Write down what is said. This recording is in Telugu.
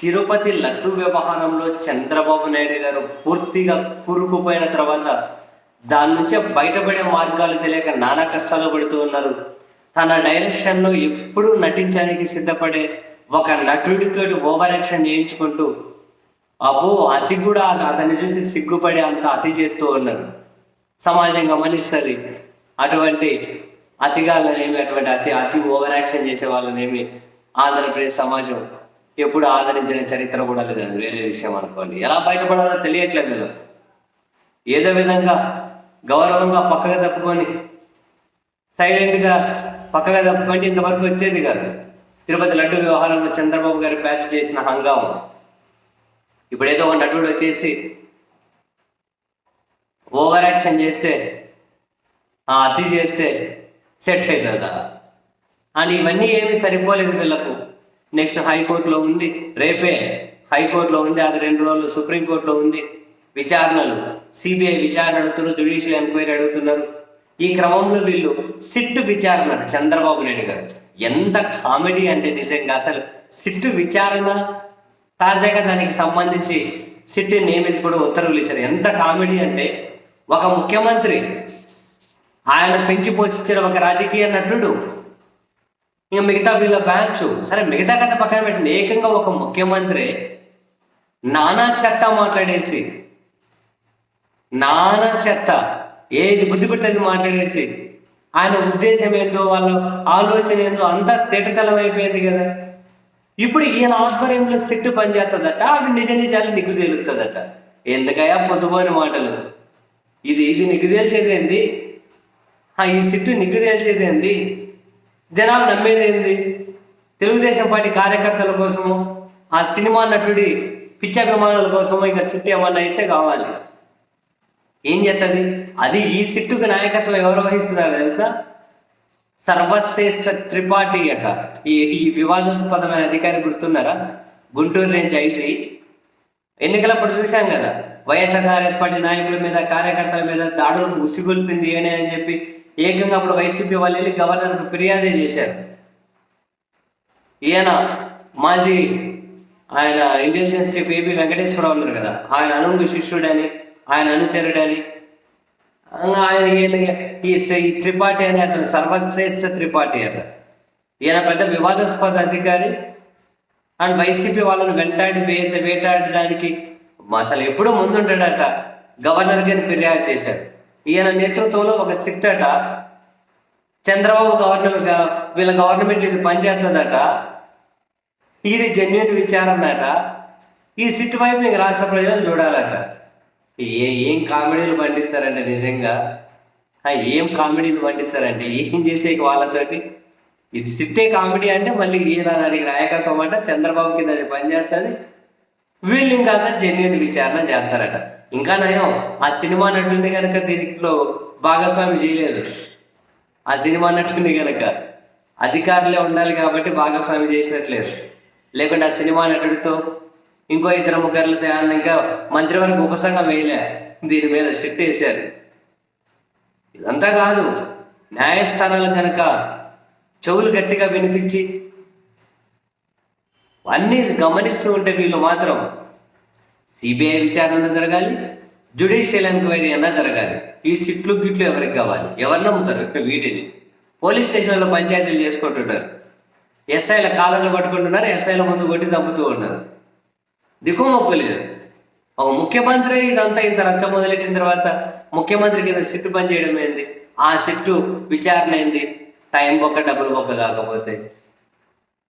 తిరుపతి లడ్డు వ్యవహారంలో చంద్రబాబు నాయుడు గారు పూర్తిగా కూరుకుపోయిన తర్వాత దాని నుంచే బయటపడే మార్గాలు తెలియక నానా కష్టాలు పడుతూ ఉన్నారు. తన డైరెక్షన్లో ఎప్పుడూ నటించడానికి సిద్ధపడే ఒక నటుడితోటి ఓవర్ యాక్షన్ చేయించుకుంటూ అబ్బో అతి కూడా అతన్ని చూసి సిగ్గుపడి అంత అతి చేస్తూ ఉన్నారు. సమాజం గమనిస్తుంది. అటువంటి అతిగాళ్ళనేమి అటువంటి అతి అతి ఓవర్ యాక్షన్ చేసే వాళ్ళనేమి ఆంధ్రప్రదేశ్ సమాజం ఎప్పుడు ఆదరించిన చరిత్ర కూడా లేదు. అది వేరే విషయం అనుకోండి. ఎలా బయటపడాలో తెలియట్లేదు కదా. ఏదో విధంగా గౌరవంగా పక్కగా తప్పుకొని సైలెంట్గా పక్కగా తప్పుకుంటే ఇంతవరకు వచ్చేది కాదు. తిరుపతి లడ్డు వ్యవహారంలో చంద్రబాబు గారు ప్యాచ్ చేసిన హంగామం. ఇప్పుడు ఏదో ఒక నటుడు వచ్చేసి ఓవర్ యాక్షన్ చేస్తే ఆ అతి చేస్తే సెట్ అవుతుందా? అండ్ ఇవన్నీ ఏమీ సరిపోలేదు వీళ్ళకు. నెక్స్ట్ హైకోర్టులో ఉంది. రేపే హైకోర్టులో ఉంది అది రెండు రోజులు సుప్రీంకోర్టులో ఉంది. విచారణలు. సిబిఐ విచారణ అడుగుతున్నారు జ్యుడిషియల్ ఎంక్వైరీ అడుగుతున్నారు. ఈ క్రమంలో వీళ్ళు సిట్ విచారణ చంద్రబాబు నాయుడు గారు. ఎంత కామెడీ అంటే నిజంగా అసలు సిట్ విచారణ తాజాగా దానికి సంబంధించి సిట్ నియమించుకోవడం ఉత్తర్వులు ఇచ్చారు. ఎంత కామెడీ అంటే ఒక ముఖ్యమంత్రి ఆయన పెంచి పోషించిన ఒక రాజకీయ నటుడు ఇంకా మిగతా వీళ్ళ బ్యాచ్. సరే మిగతా కథ పక్కన పెట్టండి. ఏకంగా ఒక ముఖ్యమంత్రి నానా చెత్త మాట్లాడేసి నానా చెత్త ఏది బుద్ధి పెట్టేది మాట్లాడేసి ఆయన ఉద్దేశం ఏందో వాళ్ళ ఆలోచన ఏందో అంతా తేటతలం అయిపోయింది కదా. ఇప్పుడు ఈయన ఆధ్వర్యంలో సిట్టు పనిచేస్తుందట అవి నిజ నిజాలు నిగ్గు తేలుతుందట. ఎందుకయ్యా పొద్దుపోయిన మాటలు? ఇది ఇది నిగ్గు తేల్చేది ఆ ఈ సిట్టు నిగ్గుదేల్చేది ఏంది జనాలు నమ్మేది ఏంది? తెలుగుదేశం పార్టీ కార్యకర్తల కోసము ఆ సినిమా నటుడి పిచ్చాభిమానుల కోసము ఇంకా సిట్టు ఏమన్నా అయితే కావాలి. ఏం చేస్తుంది అది ఈ సిట్టుకు నాయకత్వం ఎవరు వహిస్తున్నారు తెలుసా? సర్వశ్రేష్ఠ త్రిపాఠి యొక్క ఈ ఈ వివాదాస్పదమైన అధికారి గుర్తున్నారా? గుంటూరు నుంచి ఐసీ. ఎన్నికలప్పుడు చూశాం కదా వైఎస్ఆర్ కాంగ్రెస్ పార్టీ నాయకుల మీద కార్యకర్తల మీద దాడులకు ఉసిగొల్పింది ఏనే అని చెప్పి ఏకంగా అప్పుడు వైసీపీ వాళ్ళు వెళ్ళి గవర్నర్కు ఫిర్యాదే చేశారు. ఈయన మాజీ ఆయన ఇంటెలిజెన్స్ చీఫ్ ఏపీ వెంకటేశ్వరరావు ఉన్నారు కదా ఆయన అనుంగు శిష్యుడని ఆయన అనుచరుడని. ఆయన ఈ ఈ త్రిపాఠి అనే అతను సర్వశ్రేష్ఠ త్రిపాఠి అట ఈయన పెద్ద వివాదాస్పద అధికారి. అండ్ వైసీపీ వాళ్ళని వెంటాడి వే వేటాడడానికి అసలు ఎప్పుడూ ముందుంటాడట. గవర్నర్ గారిని ఫిర్యాదు చేశారు. ఈయన నేతృత్వంలో ఒక సిట్ అట. చంద్రబాబు గవర్నమెంట్ వీళ్ళ గవర్నమెంట్ ఇది పనిచేస్తుందట. ఇది జెన్యున్ విచారణ అట. ఈ సిట్ వైపు మీకు రాష్ట్ర ప్రజలు చూడాలట. ఏ ఏం కామెడీలు పండిస్తారంటే నిజంగా. ఏం కామెడీలు పండిస్తారంటే? ఏం చేసే వాళ్ళతోటి? ఇది సిట్టే కామెడీ అంటే మళ్ళీ ఈయన దానికి నాయకత్వం అంట. చంద్రబాబు కింద అది పనిచేస్తుంది. వీళ్ళు ఇంకా అంతా జెన్యున్ విచారణ చేస్తారట. ఇంకా నయం ఆ సినిమా నటుడిని కనుక దీనిలో భాగస్వామి చేయలేదు. ఆ సినిమా నటుడిని కనుక అధికారులే ఉండాలి కాబట్టి భాగస్వామి చేసినట్లేదు. లేకుంటే ఆ సినిమా నటుడితో ఇంకో ఇద్దరు ముగ్గురులతో తయారు ఇంకా మంత్రివర్గ ఉపసంఘం వేయలే. దీని మీద సిట్ వేశారు. ఇదంతా కాదు న్యాయస్థానాలు కనుక చెవులు గట్టిగా వినిపించి అన్నీ గమనిస్తూ ఉంటే వీళ్ళు మాత్రం సిబిఐ విచారణ జరగాలి జ్యుడిషియల్ ఎంక్వైరీ అన్నా జరగాలి. ఈ సిట్లు గిట్లు ఎవరికి కావాలి? ఎవరు నమ్ముతారు? వీటిని. పోలీస్ స్టేషన్లో పంచాయతీలు చేసుకుంటుంటారు. ఎస్ఐల కాళ్ళను పట్టుకుంటున్నారు ఎస్ఐల ముందు కొట్టి చంపుతూ ఉన్నారు. దిక్కుమొక్కలేదు ఒక ముఖ్యమంత్రి ఇదంతా ఇంత రచ్చ మొదలెట్టిన తర్వాత ముఖ్యమంత్రి కింద సిట్టు పని చేయడం ఏంది? ఆ సిట్టు విచారణ ఏంది? టైం బొక్క డబ్బులు బొక్క కాకపోతే.